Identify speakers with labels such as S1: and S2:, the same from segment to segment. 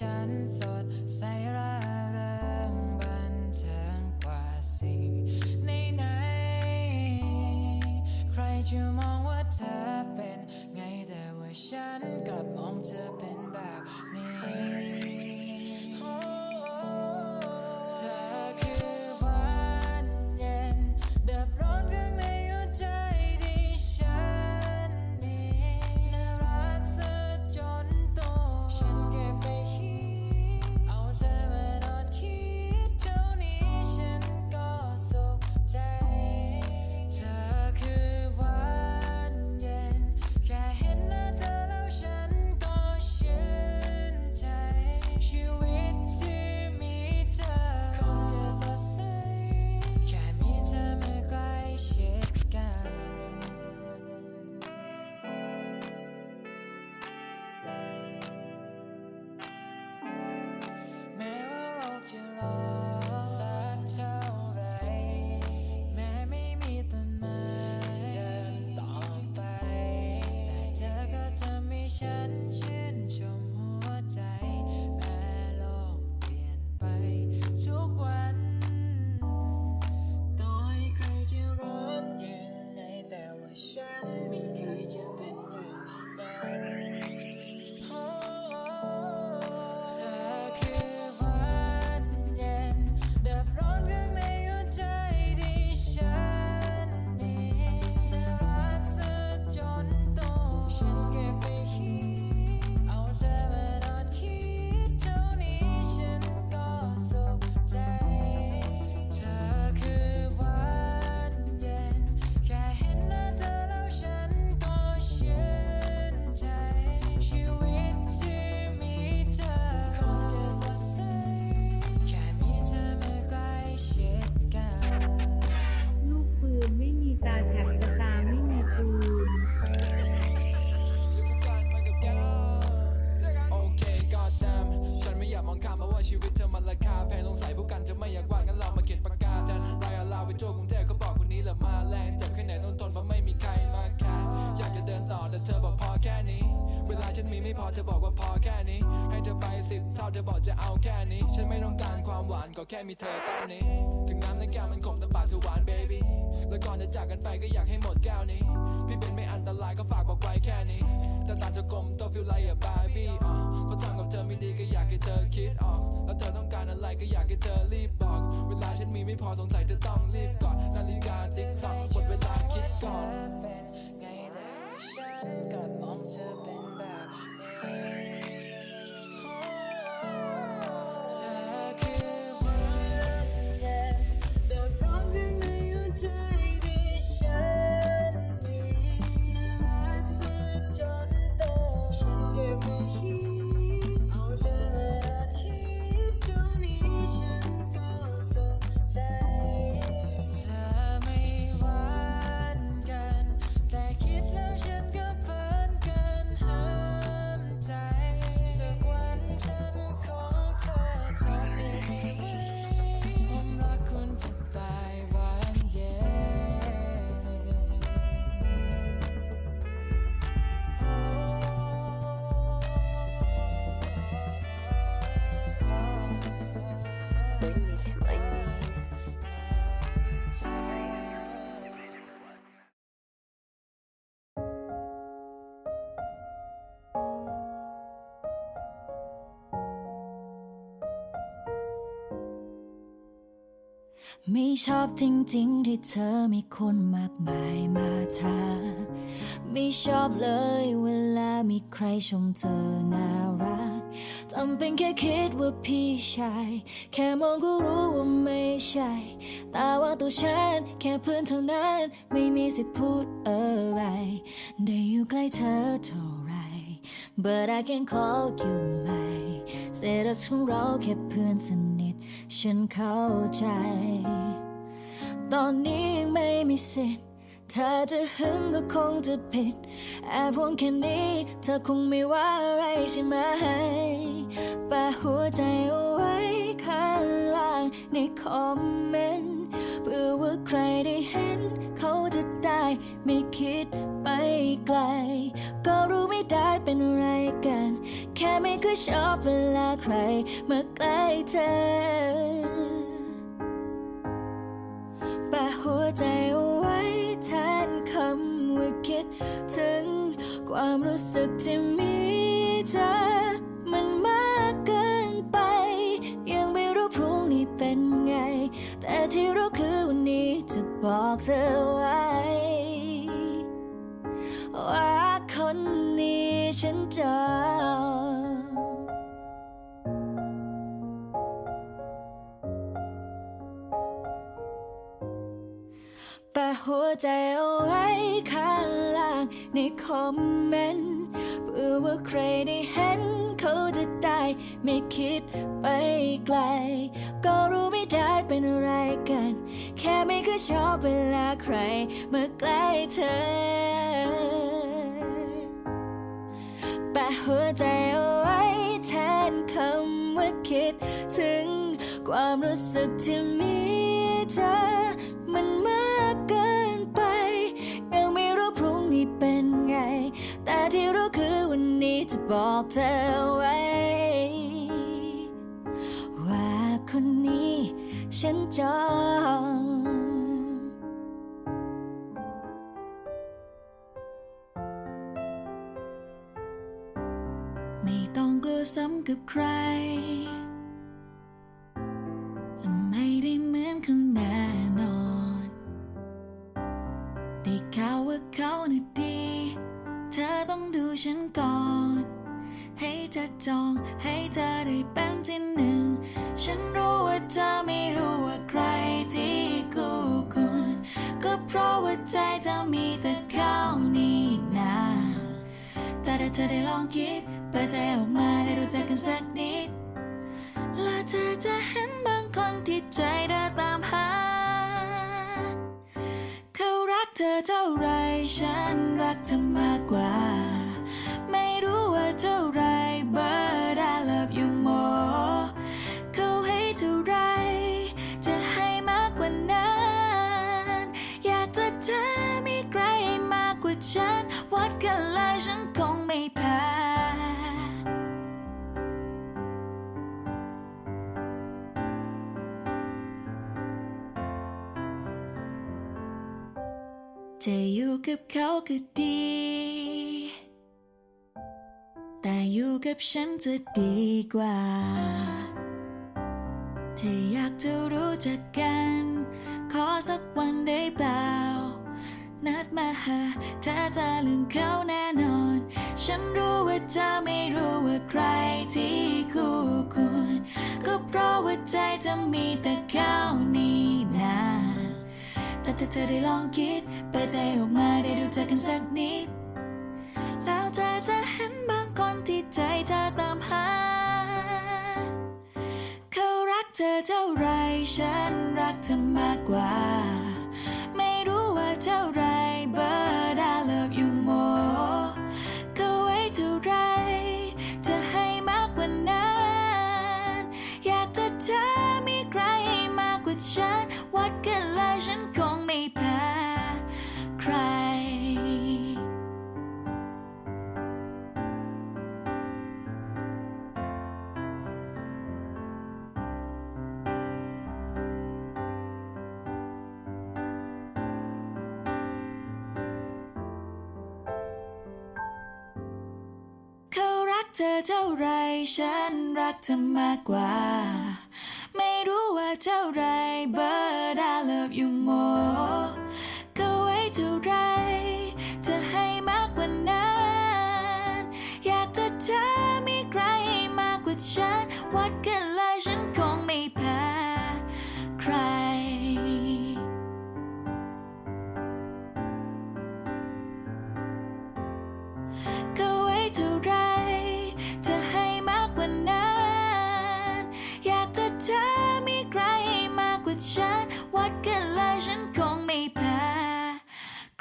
S1: ฉันสดใส ฉันชื่นชม เท่าเธอบอกจะเอา
S2: แค่
S3: นี้ ฉันไม่ต้องการความหวานก็แค่มีเธอตอนนี้ ถึงน้ำในแก้วมันขมแต่ปากเธอหวานเบบี้แล้วก่อนจะจากกันไปก็อยากให้หมดแก้วนี้ พี่เป็นไม่อันตรายก็ฝากบอกไว้แค่นี้ แต่ตาจะกลมตัวฟิลไลอะบาร์บี้อะเขาทำกับเธอไม่ดีก็อยากให้เธอคิดออกแล้วเธอต้องการอะไรก็อยากให้เธอรีบบอก เวลาฉันมีไม่พอสงสัยเธอต้องรีบกอดนาฬิกาติ๊กต้องหมดเวลาคิดก่อน
S1: เป็นไงแต่ฉันกลับมอง ไม่
S4: ชอบจริงๆ ที่เธอมีคนมากมายมาทาไม่ชอบเลยเวลามีใครชมเธอน่ารักทำเป็นแค่คิดว่าพี่ชาย แค่มองก็รู้ว่าไม่ใช่ แต่ว่าตัวฉันแค่เพื่อนเท่านั้น ไม่มีสิทธิพูดอะไร ได้อยู่ใกล้เธอเท่าไร But I can call you my status ของเราแค่เพื่อนสนิท ฉันเข้าใจ ตอนนี้ยังไม่มีสิทธิ์ถ้าจะหึงก็คงจะผิดแอบห่วงแค่นี้ เธอคงไม่ว่าอะไรใช่ไหมแปะหัวใจเอาไว้ข้างล่างในคอมเมนต์เพื่อว่าใครได้เห็น เขาจะได้ไม่คิดไปไกล ก็รู้ไม่ได้เป็นอะไรกัน แค่ไม่เคยชอบเวลาใครมาใกล้เธอแปะหัวใจเอาไว้แทนคำว่าคิด ถึงความรู้สึกที่มีเธอ มันมากเกินไป ยังไม่รู้พรุ่งนี้เป็นไง แต่ที่รู้คือวันนี้จะบอกเธอไว้ว่าคนนี้ฉันจอง ใจเอาไว้ข้างล่างในคอมเมนต์เพื่อว่าใครได้เห็นเขาจะได้ไม่คิดไปไกล ก็รู้ไม่ได้เป็นอะไรกัน แค่ไม่เคยชอบเวลาใครมาใกล้เธอแปะหัวใจเอาไว้แทนคำว่าคิด ถึงความรู้สึกที่มีเธอมันมา ที่รู้คือวันนี้จะบอกเธอไว้ ว่าคนนี้ฉันจองไม่ต้องกลัวซ้ำกับใคร ธอต้องดูฉันก่อน ให้เธอจองให้เธอได้เป็นที่หนึ่ง ฉันรู้ว่าเธอไม่รู้ว่าใครที่คู่ควรก็เพราะว่าใจเธอมีแต่เขานี่นาแต่ถ้าเธอได้ลองคิดเปิดใจออกมาได้รู้จักกันสักนิด และเธอจะเห็นบางคนที่ใจเธอตามหา เธอเท่าไรฉันรักเธอมากกว่า ไม่รู้ว่าเท่าไร but I love you more เขาให้เท่าไร จะให้มากกว่านั้น อยากจะเธอมีใครมากกว่าฉัน จะอยู่กับเขาก็ดี แต่อยู่กับฉันจะดีกว่า ถ้าอยากจะรู้จักกัน ขอสักวันได้เปล่า นัดมาหาเธอจะลืมเขาแน่นอน ฉันรู้ว่าเธอไม่รู้ว่าใครที่คู่ควร ก็เพราะว่าใจจะมีแต่เขานี่นา ถ้าเธอได้ลองคิดเปิดใจออกมาได้รู้จักกันสักนิด แล้วเธอจะเห็นบางคนที่ใจเธอตามหา เขารักเธอเท่าไรฉันรักเธอมากกว่า เธอเท่าไรฉันรักเธอมากกว่า ไม่รู้ว่าเท่าไร but I love you more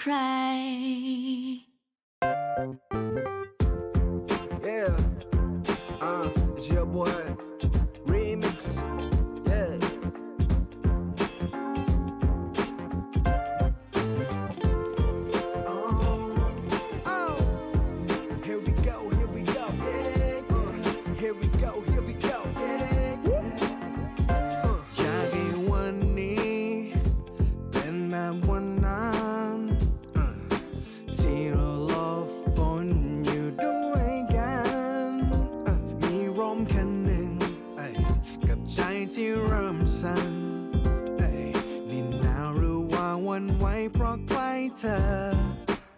S4: cry.
S5: Yeah, uh, it's your boy Remix. Yeah. Oh, oh. Here we go, here we go, yeah, yeah. Uh, here we go, here we go, yeah. เธอ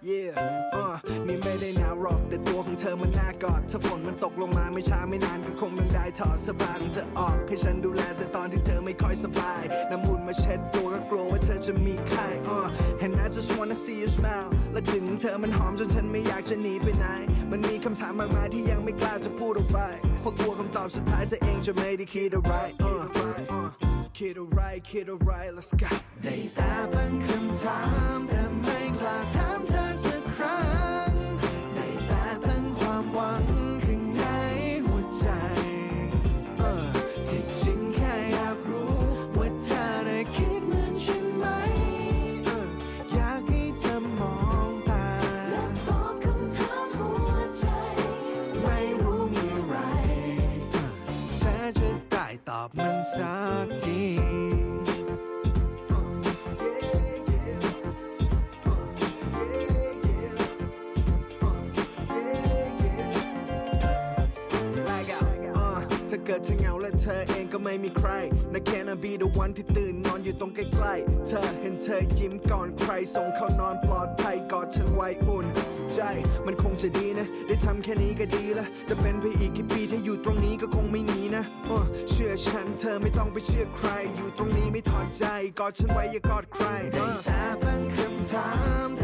S5: Yeah อะนี่ไม่ได้หนาวหรอกแต่ตัวของเธอมันน่ากอดถ้าฝนมันตกลงมาไม่ช้าไม่นานก็คงต้องได้ถอดเสื้อผ้าของเธอออกให้ฉันดูแลเธอตอนที่เธอไม่ค่อยสบายน้ำมูลมาเช็ดตัวก็กลัวว่าเธอจะมีไข้อะ And I just wanna see you smile และกลิ่นของเธอมันหอมจนฉันไม่อยากจะหนีไปไหน มันมีคำถามมากมายที่ยังไม่กล้าจะพูดออกไปเพราะกลัวคำตอบสุดท้ายเธอเองจะไม่ได้คิดอะไรอะอะ คิดอะไรคิดอะไร let's go ได้แต่ตั้งคำถามแต่ไม่กล้าถามเธอสักครั้ง อ
S1: บมั
S5: นสักทีถ้าเกิดเธอเหงาและเธอเองก็ไม่มีใครนะแค่นาบีเดวันที่ตื่นนอนอยู่ตรงใกล้ๆ เธอเห็นเธอยิ้มก่อนใครส่งเข้านอนปลอดภัยกอดฉันไว้อุ่น ใจ มันคงจะดีนะ ได้ทำแค่นี้ก็ดีละ จะเป็นไปอีกกี่ปีถ้าอยู่ตรงนี้ก็คงไม่หนีนะอเชื่อฉันเธอไม่ต้องไปเชื่อใคร อยู่ตรงนี้ไม่ถอดใจ กอดฉันไว้อย่ากอดใครได้แต่ตั้งคำถาม